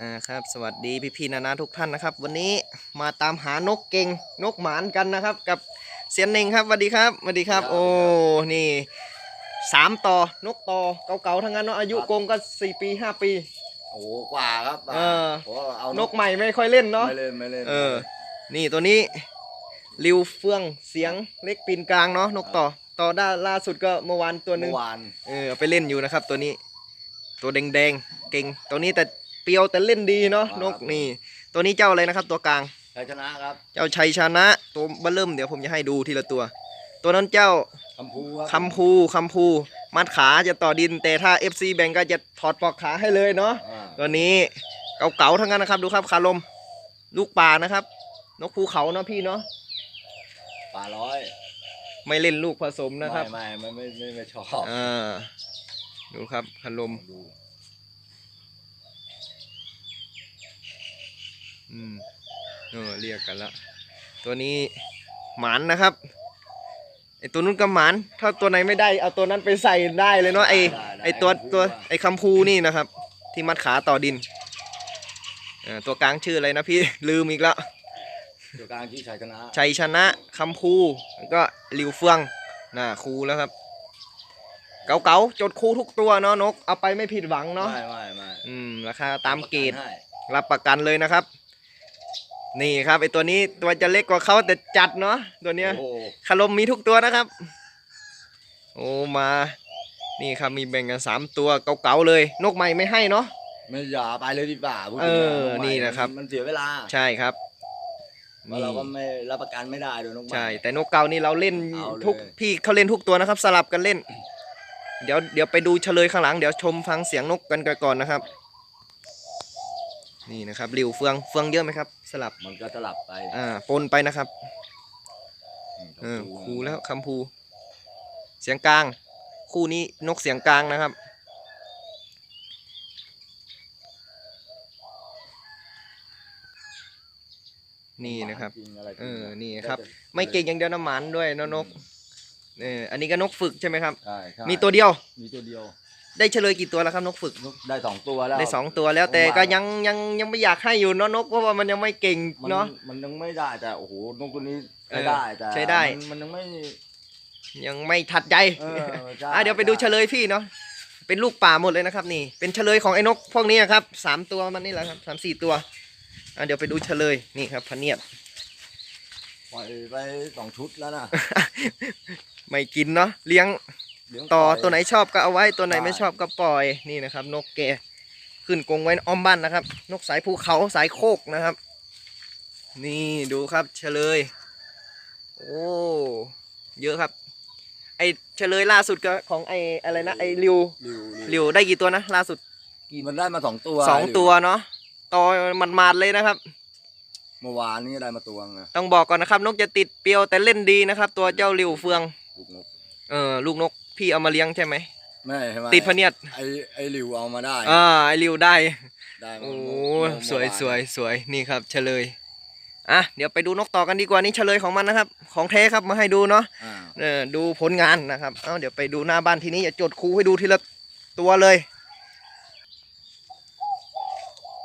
อ่าครับ สวัสดีพี่พี่ๆนานาทุกท่านนะครับ วันนี้มาตามหานกเก่งนกหมานกันนะครับ กับเซียนเน่งครับสวัสดีครับสวัสดีครับ โอ้นี่สามต่อนกต่อเก่าๆทั้งนั้นเนาะอายุกงก็สี่ปีห้าปี โอ้โหกว่าครับเออโอ้เอานกใหม่ไม่ค่อยเล่นเนาะไม่เล่นไม่เล่นเออ นี่ตัวนี้ริวเฟืองเสียงเล็กปีนกลางเนาะนกต่อต่อด้านล่าสุดก็เมื่อวานตัวหนึ่งเมื่อวานเออเอาไปเล่นอยู่นะครับ ตัวนี้ ตัวแดงๆเก่งตัวนี้แต่ เปรียวแต่เล่นดีเนาะนกนี่ ตัวนี้เจ้าอะไรนะครับ ตัวกลางชัยชนะครับเจ้าชัยชนะตัวเบลเริ่มเดี๋ยวผมจะให้ดูทีละตัว ตัวนั้นเจ้าคำพูครับคำพูคำพูมัดขาจะต่อดิน แต่ถ้า FC แบ่งก็จะถอดปลอกขาให้เลยเนาะอ่าตัวนี้เก่าๆทั้งนั้นนะครับ ดูครับคาลมลูกป่านะครับ นกภูเขาเนาะพี่เนาะป่าร้อยไม่เล่นลูกผสมนะครับ ไม่ไม่ไม่ไม่ไม่ชอบอ่าดูครับคาลม อืมเออเรียกกันละตัวนี้หมานนะครับไอตัวนู้นก็หมาน ถ้าตัวไหนไม่ได้เอาตัวนั้นไปใส่ได้เลยเนาะไอไอตัวตัวไอคำพูนี่นะครับ ที่มัดขาต่อดินเออตัวกลางชื่ออะไรนะพี่ลืมอีกแล้วตัวกลางที่ชัยชนะชัยชนะคำพูแล้วก็หลิวเฟืองน่าครูแล้วครับ เก๋าๆจดครูทุกตัวเนาะนก เอาไปไม่ผิดหวังเนาะไม่ไม่ไม่อืมราคาตามเกรดให้รับประกันเลยนะครับ นี่ครับไอตัวนี้ตัวจะเล็กกว่าเขาแต่จัดเนาะตัวเนี้ยโอ้โหคารมมีทุกตัวนะครับ โอ้มา นี่ครับมีแบ่งกันสามตัวเก่าๆเลย นกใหม่ไม่ให้เนาะ ไม่อย่าไปเลยดีกว่าพูดเอถึงอกใหม่นี่นะครับ มันเสียเวลาใช่ครับเพราะนี่เราก็ไม่รับประกันไม่ได้ด้วยนกใหม่ใช่ แต่นกเก่านี่เราเล่นเอาเลย ทุกพี่เขาเล่นทุกตัวนะครับ สลับกันเล่น เดี๋ยวเดี๋ยวไปดูเฉลยข้างหลังเดี๋ยวชมฟังเสียงนกกันก่อนนะครับ นี่นะครับริวเฟืองเฟืองเยอะไหมครับ สลับมันก็สลับไปอ่าปนไปนะครับเออครูแล้วคำภูเสียงกลาง คู่นี้นกเสียงกลางนะครับ นี่นะครับจงอะไรจเอริงออะนี่ครับแล้วแต่ไม่เก่งอย่างเดียวนะหมันด้วยนะนกเอออันนี้ก็นกฝึกใช่ไหมครับใช่ใช่มีตัวเดียว มีตัวเดียว ได้เฉลยกี่ตัวแล้วครับนกฝึกนกได้สองตัวแล้วได้สองตัวแล้วแต่ก็ยังยังยังไม่อยากให้อยู่เนาะนกเพราะว่ามันยังไม่เก่งมันเนาะมันยังไม่ได้แต่โอ้โหนกตัวนี้เอใช้อได้แต่ใช้ได้มันมันยังไม่ ยังไม่ทัดใจเออใช่อะเดี๋ยวไปดูเฉลยพี่เนาะเป็นลูกป่าหมดเลยนะครับนี่ เป็นเฉลยของไอ้นกพวกนี้ครับสามตัวมันนี่แหละครับสามสี่ตัวอะเดี๋ยวไปดูเฉลยนี่ครับพะเนียดปล่อยไปสองชุดแล้วนะไม่กินเนาะเลี้ยงเลี้ยง ต่อปล่ยตัวไหนชอบก็เอาไว้ตัวไหนใช่ไม่ชอบก็ปล่อยนี่นะครับ นกแกขึ้นกรงไว้อ้อมบ้านนะครับ นกสายภูเขาสายโคกนะครับ นี่ดูครับเฉลย โอ้เยอะครับ ไอเฉลยล่าสุดก็ของไออะไรนะไอริวริวริวได้กี่ตัวนะล่าสุดมันได้มาสองตัวสองตัวเนาะต่อมันมาดๆเลยนะครับเมื่อวานนี้ได้มาตัวไงต้องบอกก่อนนะครับ นกจะติดเปรียวแต่เล่นดีนะครับ ตัวเจ้าริวเฟืองลูกนกเออลูกนก พี่เอามาเลี้ยงใช่ไหมไม่ใช่ไหมติดพะเนียดไอไอริวเอามาได้อ่าไอริวได้ได้มาโอ้เมื่อสวยเมื่อานสวยสวยนี่ครับเฉลยอะเดี๋ยวไปดูนกต่อกันดีกว่านี่เฉลยของมันนะครับ ของแท้ครับมาให้ดูเนาะอ่าเออดูผลงานนะครับเอาเดี๋ยวไปดูหน้าบ้านทีนี้จะจดคูให้ดูทีละตัวเลย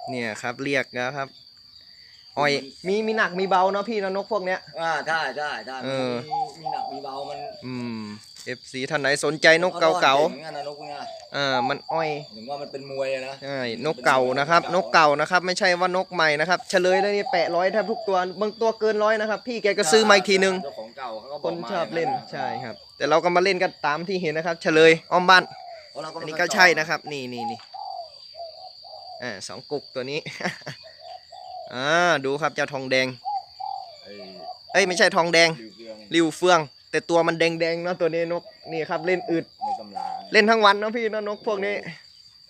เนี่ยครับเรียกนะครับอ้อยมีมีหนักมีเบาเนาะพี่เนาะนกพวกเนี้ยอ่าใช่ใช่ใช่เออมีมีหนักมีเบามัน อืม เอฟซีท่านไหนสนใจนกเก่าหมือนกันนะนกเนี่ยๆอ่ามันอ้อยถึงว่ามันเป็นมวยอะนะใช่นกเก่านะครับ นกเก่านะครับ ไม่ใช่ว่านกใหม่นะครับเฉลยแล้วนี่แปะร้อยแทบทุกตัวบางตัวเกินร้อยนะครับ พี่แกก็ซื้อมาอีกทีนึงเจ้าของเก่าเขาก็บคอกนมาชอบเล่นย่างะใช่ครับ แต่เราก็มาเล่นกันตามที่เห็นนะครับ เฉลยอ้อมบ้านเพราะเราอันไม่นี้ค่ก็อยใช่ต่อนะครับ นี่นี่นี่อ่าสองกุกตัวนี้อ่าดูครับเจ้าทองแดงไอ้เอ้ยไม่ใช่ทองแดงริวเฟืองริวเฟือง แต่ตัวมันแดงๆเนาะตัวนี้นกนี่ครับเล่นอึดในตำราเล่นทั้งวันเนาะพี่เนาะนกพวกนี้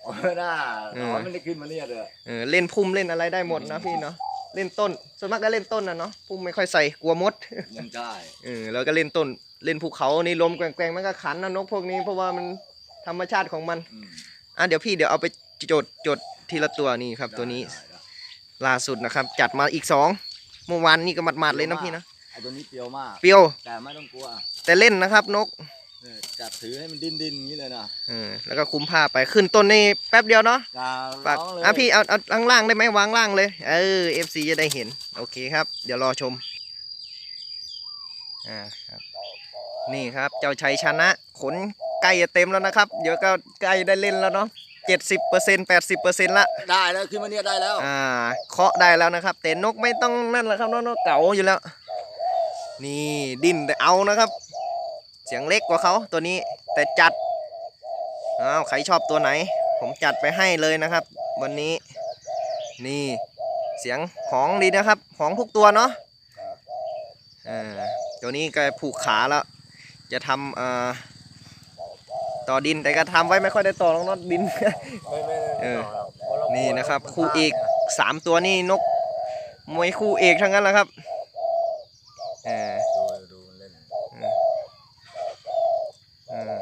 เออน่าเอแต่อว่าไม่ได้ขึ้นมาเนี่ยเลยเออเล่นพุ่มเล่นอะไรได้หมดนะพี่เนาะเล่นต้นส่วนมากก็เล่นต้นนะเนาะพุ่มไม่ค่อยใส่กลัวมดยังได้เออแล้วก็เล่นต้นเล่นภูเขานี่ลมแกว่งๆมันก็ขันนะนกพวกนี้เพราะว่ามันธรรมชาติของมันอืมอะเดี๋ยวพี่เดี๋ยวเอาไปจดจดทีละตัวนี่ครับตัวนี้ได้ได้ล่าสุดนะครับ จัดมาอีกสองเมื่อวานนี่ก็หมัดๆเลยนะพี่นะ ไอ้ตัวนี้เปรียวมาก เปรียว แต่ไม่ต้องกลัวแต่เล่นนะครับนกเนี่ยจับถือให้มันดิ้นดิ้นๆอย่างนี้เลยนะเออแล้วก็คุมผ้าไปขึ้นต้นนี่แป๊บเดียวเนาะกาฝากร้องเลยอะพี่เอาเอาล่างล่างๆได้ไหมวางล่างเลย เออ FC จะได้เห็น โอเคครับ เดี๋ยวรอชม อ่าครับ นี่ครับเจ้าชัยชนะ ขนใกล้จะเต็มแล้วนะครับ เดี๋ยวก็ใกล้ได้เล่นแล้วเนาะเจ็ดสิบเปอร์เซ็นต์แปดสิบเปอร์เซ็นต์ละ ได้แล้วขึ้นมาเนี่ยได้แล้ว อ่าเคาะได้แล้วนะครับ แต่นกไม่ต้องนั่นแหละครับนกนกเก๋าอยู่แล้ว นี่ดิ้นแต่เอานะครับ เสียงเล็กกว่าเขาตัวนี้แต่จัดอ้าวใครชอบตัวไหน ผมจัดไปให้เลยนะครับ วันนี้ นี่เสียงของดีนะครับของทุกตัวเนาะอ่าตัวนี้ก็ผูกขาแล้ว จะทำเอ่อต่อดินแต่ก็ทำไว้ไม่ค่อยได้ต่อลงนอดดินเออนี่นะครับ คู่เอกสามตัวนี่นกมวยคู่เอกทั้งนั้นแหละครับเออ ดูดูมันเล่น เออ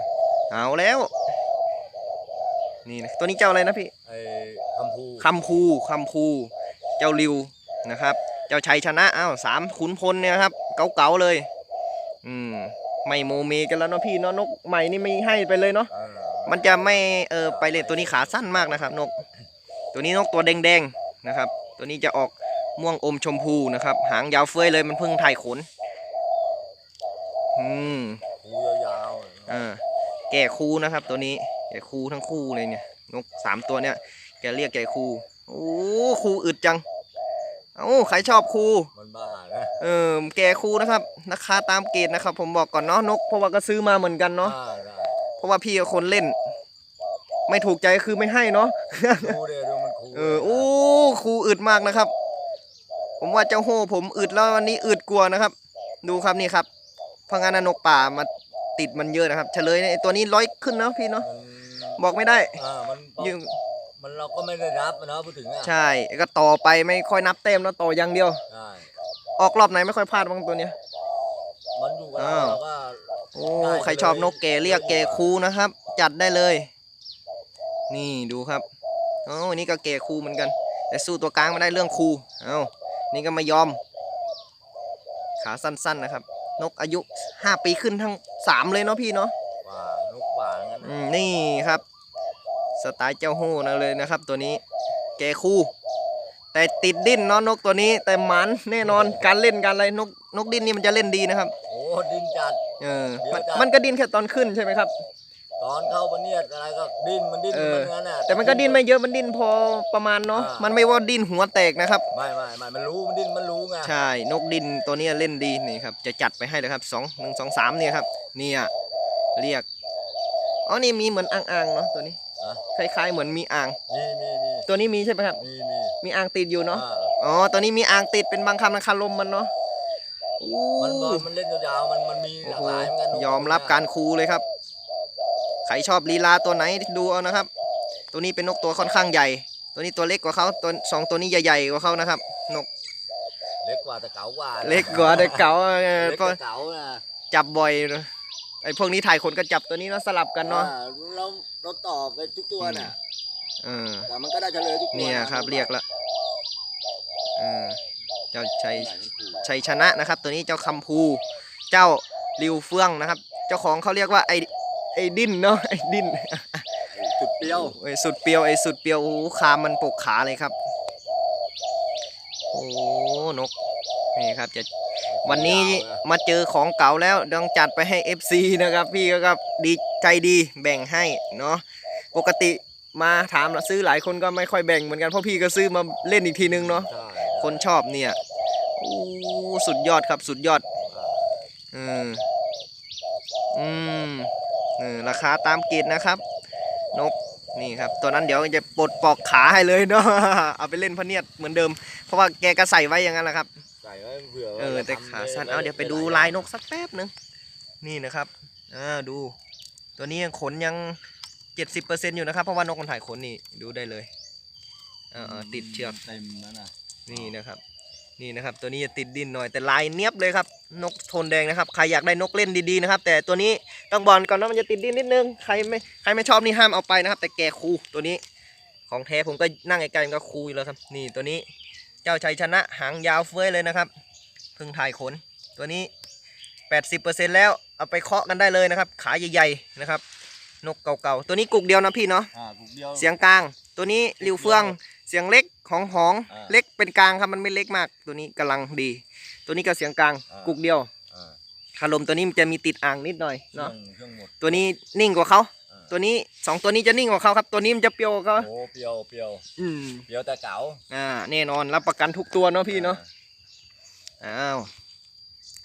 เอาแล้ว นี่นะ ตัวนี้เจ้าอะไรนะพี่ไอ้คำพูคำภูคำภูเจ้าริวนะครับ เจ้าชัยชนะอ้าวสามขุนพลเนี่ยครับ เก๋าๆเลย อืมไม่โมเมกันแล้วเนาะพี่เนาะนกใหม่นี่ไม่ให้ไปเลยเนาะเออมันจะไม่เออไปเลยตัวนี้ขาสั้นมากนะครับ นก ตัวนี้นกตัวแดงๆนะครับ ตัวนี้จะออกม่วงอมชมพูนะครับ หางยาวเฟ้ยเลยมันเพิ่งถ่ายขนอืมหูยาวๆเลยอ่าแก่คูนะครับ ตัวนี้แก่คูทั้งคู่เลยเนี่ย นกสามตัวเนี่ยแกเรียกแก่คูโอ้คูอึดจังเอ้าใครชอบคูมันบ้านะเออแก่คูนะครับราคาตามเกณฑ์นะครับ ผมบอกก่อนเนาะนกเพราะว่าก็ซื้อมาเหมือนกันเนาะบ้าได้เพราะว่าพี่กับคนเล่น ไม่ถูกใจคือไม่ให้เนาะดูเดี๋ยวดูมันคูเออโอ้ครูอึดมากนะครับ ผมว่าเจ้าโฮผมอึดแล้ววันนี้อึดกลัวนะครับ ดูครับนี่ครับพังงานนกป่ามาติดมันเยอะนะครับ เฉลยเนี่ยไอ้ตัวนี้ร้อยขึ้นเนาะพี่เนาะมัน บอกไม่ได้ อ่ามันยืมมันเราก็ไม่ได้รับอะเนาะพูดถึงอะใช่ก็ต่อไปไม่ค่อยนับเต็มแล้วต่ออย่างเดียว ใช่ออกรอบไหนไม่ค่อยพลาดบ้างตัวเนี้ย มันอยู่กับอ้าเราว เราก็โอ้ใครชอบนกแก่เรียกแก่ครูนะครับ จัดได้เลย นี่ดูครับโอ้อันนี้ก็แก่ครูเหมือนกัน แต่สู้ตัวกลางไม่ได้เรื่องครูเอ้านี่ก็ไม่ยอม ขาสั้นๆนะครับ นกอายุ 5 ปีขึ้นทั้ง 3 เลยเนาะพี่เนาะ หว่านกหว่างงั้ นอืมนี่ครับ สไตล์เจ้าหู้นะเลยนะครับ ตัวนี้แก่คู่ แต่ติดดิ้นเนาะนกตัวนี้ แต่หมันแน่นอนการเล่นการอะไรนกนกดิ้นนี่มันจะเล่นดีนะครับโอ้ดินจัด เออมันเดี๋ยวจะ มันก็ดิ้นแค่ตอนขึ้นใช่ไหมครับตอนเข้าปะเนียดอะไรก็ดิ้นมันดิ้นเอมัอนงั้นน่ะ แต่มันก็ดิ้นไม่เยอะมันดิ้นพอประมาณเนาะอ่ามั มันไม่ว่าดิ้นหัวแตกนะครับ ไม่ไม่ไม่มันรู้มันดิ้นมันรู้ไงใช่นกดินตัวเนี้ยเล่นดีนี่ครับจะจัดไปให้เลยครับสองหนึ่งสองสามเนี่ยครับเนี่ยเรียก อ๋อนี่มีเหมือนอ่างๆเนาะตัวนี้อะคล้ายๆเหมือนมีอ่าง มีมีมีตัวนี้มีใช่ไหมครับ มีมีมีอ่างติดอยู่เนาะ อ่าอ๋อ ตัวนี้มีอ่างติดเป็นบางคำบางคำลมมันเนาะอู้มันบอลมันเล่นยาวๆมันมันมีหโอ้ลากโหหลายเหมือนกันยอมรับการคูเลยครับ ใครชอบลีลาตัวไหนดูเอานะครับ ตัวนี้เป็นนกตัวค่อนข้างใหญ่ ตัวนี้ตัวเล็กกว่าเขาตัวสองตัวนี้ใหญ่ๆกว่าเขานะครับ นกเล็กกว่าแต่เก๋ากว่าเล็กกว่าแต่เก๋าเออเล็กเพกราะว่าเก๋านะจับบ่อยเนอะ ไอ้พวกนี้ถ่ายขนก็จับตัวนี้เนาะสลับกันเนาะอ่เราเราตอบไปทุกตัวน่ะเออแต่มันก็ได้เฉลยทุกตัวเนี่ยะครับ เรียกละเออเจ้าชัยไหนมันคือชัยชนะนะครับ ตัวนี้เจ้าคำภูเจ้าริวเฟื่องนะครับ เจ้าของเขาเรียกว่าไอ้ไอ้ดิ้นเนาะไอ้ดิ้นไอ้จุดเปรี้ยวไอ้สุดเปรียวไอ้สุดเปรียวโอ้โหคามมันปกขาเลยครับ โอ้นกนี่ครับจะ วันนี้มาเจอของเก่าแล้วต้องจัดไปให้ FC นะครับ พี่ก็ครับดีใจดีแบ่งให้เนาะปกติมาถามซื้อหลายคนก็ไม่ค่อยแบ่งเหมือนกันเพราะพี่ก็ซื้อมาเล่นอีกทีนึงเนาะใช่คนชอบเนี่ยโอ้สุดยอดครับสุดยอดอืมอืมเออราคาตามเกณฑ์นะครับ นกนี่ครับตัวนั้นเดี๋ยวจะปลดปอกขาให้เลยเนาะเอาไปเล่นพะเนียดเหมือนเดิม เพราะว่าแกก็ใส่ไว้อย่างนั้นแหละครับใส่ไว้เผื่อเออแต่ขาสั้นเอาเดี๋ยวไปดูลายนกสักแป๊บนึงนี่นะครับอ่าดู ตัวนี้ยังขนยังเจ็ดสิบเปอร์เซ็นต์อยู่นะครับ เพราะว่านกมันถ่ายขนนี่ดูได้เลยอ่าๆติดเชือกเต็มแล้วนะนี่นะครับนี่นะครับ ตัวนี้จะติดดินหน่อยแต่ลายเนียบเลยครับ นกโทนแดงนะครับใครอยากได้นกเล่นดีๆนะครับ แต่ตัวนี้ต้องบอกก่อนนะมันจะติดดินนิดนึงใครไม่ใครไม่ชอบนี่ห้ามเอาไปนะครับ แต่แกคูตัวนี้ ของแท้ผมก็นั่งไกลๆมันก็คูอยู่แล้วครับ นี่ตัวนี้เจ้าชัยชนะหางยาวเฟ้ยเลยนะครับเพิ่งถ่ายขน ตัวนี้ 80%แล้วเอาไปเคาะกันได้เลยนะครับ ขาใหญ่ๆนะครับ นกเก่าๆตัวนี้กุกเดียวนะพี่เนาะอ่าถูกเดียวเสียงกลาง ตัวนี้ริวเฟืองเสียงเล็กของหองอ่าเล็กเป็นกลางครับมันไม่เล็กมาก ตัวนี้กำลังดี ตัวนี้ก็เสียงกลางอ่ากุกเดียวอ่าคารมตัวนี้มันจะมีติดอ่างนิดหน่อยเครื่อเนาะงเครื่องหมดตัวนี้นิ่งกว่าเขาอ่า ตัวนี้สองตัวนี้จะนิ่งกว่าเขาครับ ตัวนี้มันจะเปรียวกว่าเขาโอ้เปรียวเปรียวอืมเปรียวแต่เก๋าอ่าแน่นอนรับประกันทุกตัวเนาะพี่เนาะอ้าว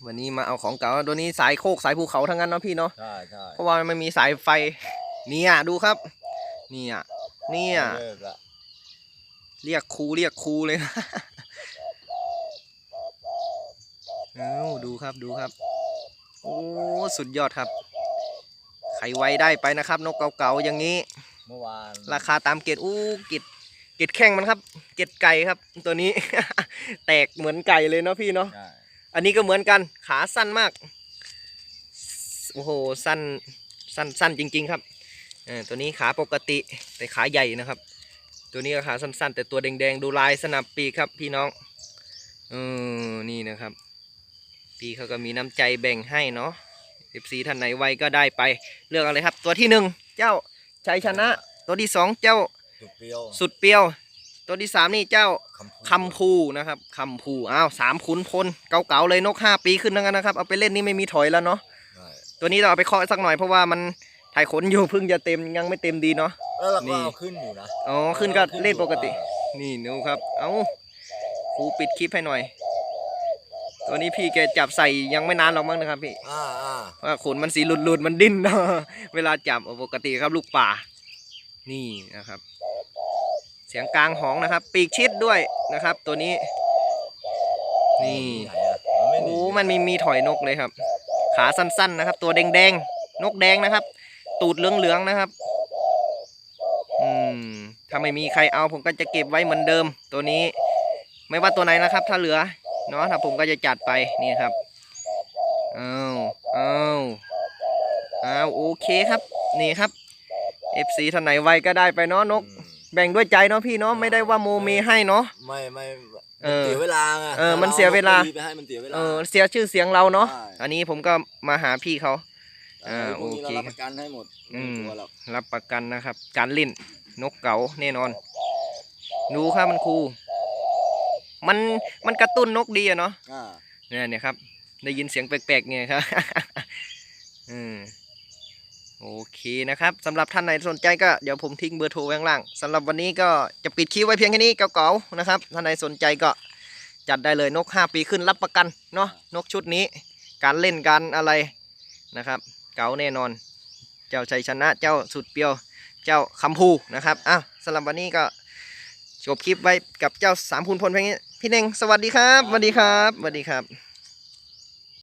วันนี้มาเอาของเก่าตัวนี้สายโคกสายภูเขาทั้งนั้นเนาะพี่เนาะใช่ใช่เพราะว่ามันมีสายไฟเนี่ยดูครับเนี่ยเนี่ยเลิกละเรียกครูเรียกครูเลยเอาดูครับดูครับ โอ้ สุดยอดครับใครไว้ได้ไปนะครับ นกเก่าๆอย่างนี้ เมื่อวานราคาตามเกรดอู้เกรดเกรดแข้งมันครับ เกรดไก่ครับ ตัวนี้ แตกเหมือนไก่เลยเนาะพี่เนาะใช่อันนี้ก็เหมือนกันขาสั้นมากโอ้โหสั้นสั้นสั้นจริง ๆ ครับเออตัวนี้ขาปกติแต่ขาใหญ่นะครับ ตัวนี้ก็ขาสั้นๆ แต่ตัวแดงๆดูลายสนับปีกครับพี่น้องเออนี่นะครับ พี่เขาก็มีน้ำใจแบ่งให้เนาะ FC ท่านไหนไวก็ได้ไปเลือกเอะไรครับ ตัวที่หนึ่งเจ้าชัยชนะ ตัวที่สองเจ้าถูกเปรียวสุดเปรียว ตัวที่สามนี่เจ้าคำพูดคำพูนะครับคำพูอ้าวสามขุนพลเก่าๆเลยนกห้าปีขึ้นแล้วกันนะครับเอาไปเล่นนี่ไม่มีถอยแล้วเนาะใช่ตัวนี้เราเอาไปเคาะสักหน่อยเพราะว่ามันถ่ายขนอยู่เพิ่งจะเต็มยังไม่เต็มดีเนาะแล้วเรานี่ก็เอาขึ้นอยู่นะอ๋อขึ้นก็เล่นปกติอ่านี่นูครับ เอาครูปิดคลิปให้หน่อย ตัวนี้พี่แกจับใส่ยังไม่นานหรอกมั้งนะครับพี่ อ่าอ่าเพราะ ว่าขนมันสีหลุดๆมันดิ้นเนาะเวลาจับปกติครับลูกป่า นี่นะครับ เสียงกลางหองนะครับ ปีกชิดด้วยนะครับ ตัวนี้ นี่ไหนอะมันไม่หนีโอ้มันมีมีถอยนกเลยครับ ขาสั้นๆนะครับ ตัวแดงๆนกแดงนะครับ ตูดเหลืองๆนะครับ อืมถ้าไม่มีใครเอาผมก็จะเก็บไว้เหมือนเดิม ตัวนี้ ไม่ว่าตัวไหนนะครับ ถ้าเหลือเนาะถ้าผมก็จะจัดไปนี่ครับอาเอาเอาโอเคครับ นี่ครับ FC ท่านไหนไวก็ได้ไปเนาะนกอืมแบ่งด้วยใจเนาะพี่เนาะไม่ได้ว่าโมเมให้เนาะ ไม่ไม่เออเสียเวลาไงเออมันเสียเวลารไปให้มันเสียเวลาเออเสียชื่อเสียงเราเนาะใช่อันนี้ผมก็มาหาพี่เขาอ่าพวกนี้โอเคเรารับประกันให้หมดอืมไม่ตัวหรอกรับประกันนะครับ การเล่นนกเก๋าแน่นอน ดูครับมันครู มันมันกระตุ้นนกดีอะเนาะอ่าเนี่ยเนี่ยครับ ได้ยินเสียงแปลกๆเนี่ยครับอืม โอเคนะครับสำหรับท่านไหนสนใจก็เดี๋ยวผมทิ้งเบอร์โทรไว้ข้างล่างสำหรับวันนี้ก็จะปิดคลิปไว้เพียงแค่นี้เก่าๆนะครับท่านไหนสนใจก็จัดได้เลยนก 5 ปีขึ้นรับประกันเนาะนกชุดนี้ การเล่นการอะไรนะครับ เก๋าแน่นอน เจ้าชัยชนะเจ้าสุดเปียว เจ้าคำพูนะครับอ้าวสำหรับวันนี้ก็จบคลิปไว้กับเจ้าสามพูนพลเพียงนี้พี่เน่งสวัสดีครับสวัสดีครับสวัสดีครับ